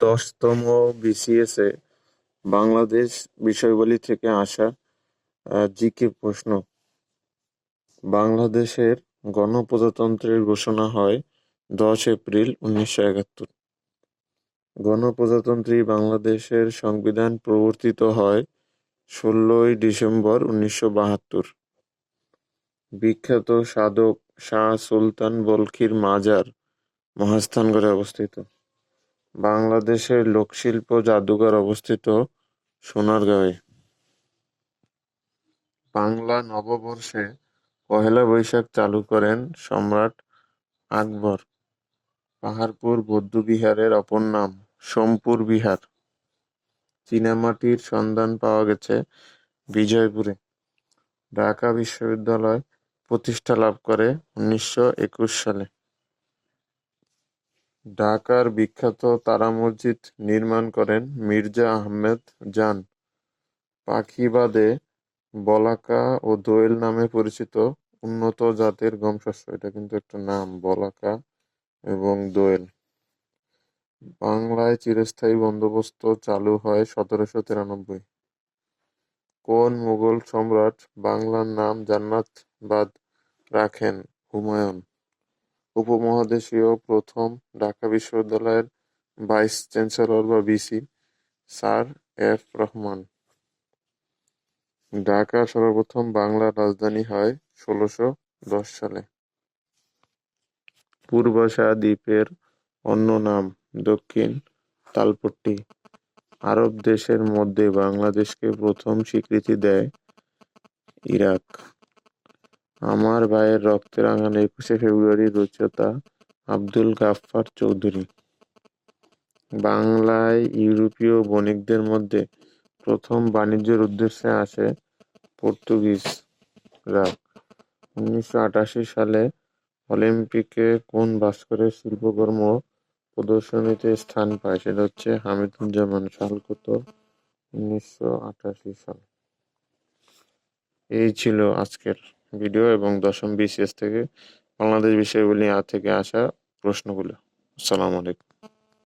দশতম বিসিএসে বাংলাদেশ বিষয়বলি থেকে আসা জিকে প্রশ্ন। বাংলাদেশের গণপ্রজাতন্ত্রের ঘোষণা হয় দশ এপ্রিল উনিশশো একাত্তর। গণপ্রজাতন্ত্রী বাংলাদেশের সংবিধান প্রবর্তিত হয় ষোলোই ডিসেম্বর উনিশশো বাহাত্তর। বিখ্যাত সাধক শাহ সুলতান বলখির মাজার মহাস্থানগড়ে অবস্থিত। বাংলাদেশের লোকশিল্প জাদুঘর অবস্থিত সোনারগাঁয়ে বাংলা নববর্ষে পহেলা বৈশাখ চালু করেন সম্রাট আকবর। পাহাড়পুর, বৌদ্ধবিহারের অপর নাম সোমপুর বিহার। চীনামাটির সন্ধান পাওয়া গেছে বিজয়পুরে। ঢাকা বিশ্ববিদ্যালয় প্রতিষ্ঠা লাভ করে উনিশশো একুশ সালে। ঢাকার বিখ্যাত তারা মসজিদ নির্মাণ করেন মির্জা আহমেদ জান। পাখিবাদে বলাকা ও দোয়েল নামে পরিচিত উন্নত জাতের গম শস্য এটা কিন্তু একটা নাম, বলাকা এবং দোয়েল। বাংলায় চিরস্থায়ী বন্দোবস্ত চালু হয় সতেরোশো তিরানব্বই। কোন মুঘল সম্রাট বাংলার নাম জান্নাতবাদ রাখেন হুমায়ুন? উপমহাদেশীয় প্রথম ঢাকা বিশ্ববিদ্যালয়ের ভাইস চ্যান্সেলর বা VC sir F Rahman. Dhaka সর্বপ্রথম বাংলার রাজধানী হয় ষোলশো দশ সালে। পূর্বাশা দ্বীপের অন্য নাম দক্ষিণ তালপট্টি। আরব দেশের মধ্যে বাংলাদেশকে প্রথম স্বীকৃতি দেয় ইরাক। আমার ভাইয়ের রক্তে রাঙানো একুশে ফেব্রুয়ারি রচয়িতা আব্দুল গাফফার চৌধুরী। বাংলায় ইউরোপীয় বণিকদের মধ্যে প্রথম বাণিজ্যের উদ্দেশ্যে আসে পর্তুগিজরা উনিশশো আটাশি সালে অলিম্পিকে কোন ভাস্করের শিল্পকর্ম প্রদর্শনীতে স্থান পায় সেটা হচ্ছে হামিদুজ্জামান সাল কত উনিশশো আটাশি সাল। এই ছিল আজকের ভিডিও এবং দশম বিসিএস থেকে বাংলাদেশ বিষয়গুলি থেকে আসা প্রশ্নগুলো। আসসালামু আলাইকুম।